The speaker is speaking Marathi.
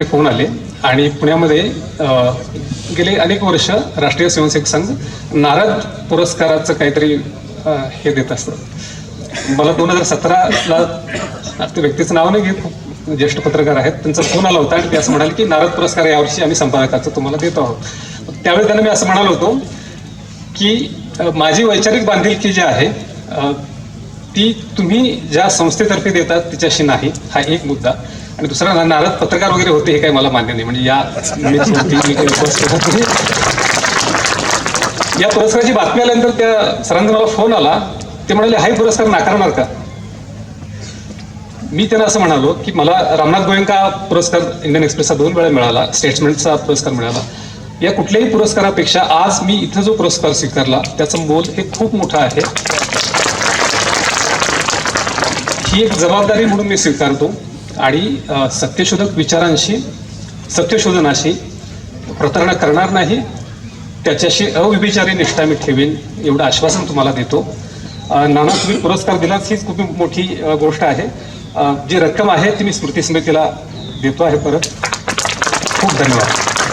फोन आले. आणि पुण्यामध्ये गेले अनेक वर्ष राष्ट्रीय स्वयंसेवक संघ नारद पुरस्काराचं काहीतरी हे देत असतं. मला दोन हजार सतराला व्यक्तीचं नाव नाही घेत. ज्येष्ठ पत्रकार आहेत. त्यांचा फोन आला होता आणि ते असं म्हणाले की नारद पुरस्कार यावर्षी आम्ही संपादकाचं तुम्हाला देतो आहोत. त्यावेळी त्यांना मी असं म्हणालो होतो की माझी वैचारिक बांधिलकी जी आहे ती तुम्ही ज्या संस्थेतर्फे देतात तिच्याशी नाही. हा एक मुद्दा. आणि दुसरा नाराज नारद पत्रकार वगैरे होते हे काही मला मान्य नाही. म्हणजे या या पुरस्काराची बातमी आल्यानंतर त्या सरांचा मला फोन आला. ते म्हणाले हाही पुरस्कार नाकारणार का? मी त्यांना असं म्हणालो की मला रामनाथ गोयंका पुरस्कार इंडियन एक्सप्रेसचा दोन वेळा मिळाला स्टेट्समेंटचा पुरस्कार मिळाला. या कुठल्याही पुरस्कारापेक्षा आज मी इथं जो पुरस्कार स्वीकारला त्याचं मोल हे खूप मोठं आहे. ही एक जबाबदारी म्हणून मी स्वीकारतो. आणि सत्यशोधक विचारांशी सत्यशोधनाशी प्रतारणा करणार नाही त्याच्याशी अविचारी निष्ठा मी ठेवेन एवढं आश्वासन तुम्हाला देतो. नाना तुम्ही पुरस्कार दिलाच हीच खूप मोठी गोष्ट आहे. जी रक्कम आहे ती मी स्मृती समितीला देतो आहे परत. खूप धन्यवाद.